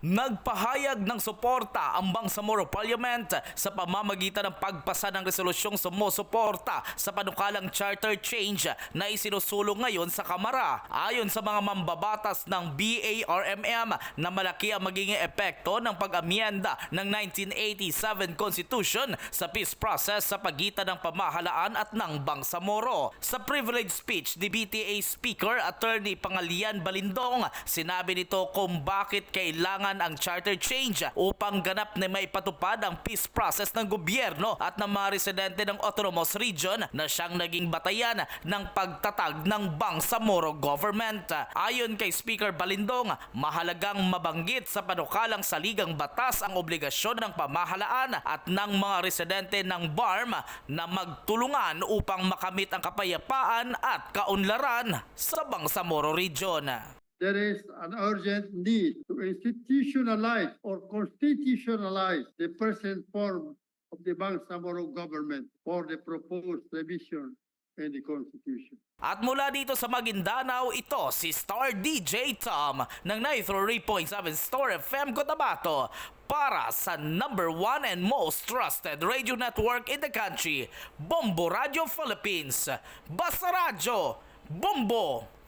Nagpahayag ng suporta ang Bangsamoro Parliament sa pamamagitan ng pagpasa ng resolusyong sumusuporta sa panukalang charter change na isinusulong ngayon sa Kamara. Ayon sa mga mambabatas ng BARMM na malaki ang magiging epekto ng pag-amyenda ng 1987 Constitution sa peace process sa pagitan ng pamahalaan at ng Bangsamoro. Sa privilege speech ni BTA Speaker Attorney Pangalian Balindong, sinabi nito kung bakit kailangan ang charter change upang ganap na may patupad ang peace process ng gobyerno at ng mga residente ng autonomous region na siyang naging batayan ng pagtatag ng Bangsamoro government. Ayon kay Speaker Balindong, mahalagang mabanggit sa panukalang saligang batas ang obligasyon ng pamahalaan at ng mga residente ng BARM na magtulungan upang makamit ang kapayapaan at kaunlaran sa Bangsamoro region. There is an urgent need to institutionalize or constitutionalize the present form of the Bangsamoro government for the proposed revision in the Constitution. At mula dito sa Maguindanao, ito si Star DJ Tom ng 93.7 Star FM Cotabato para sa number one and most trusted radio network in the country, Bombo Radio Philippines. Basta Radio, Bombo!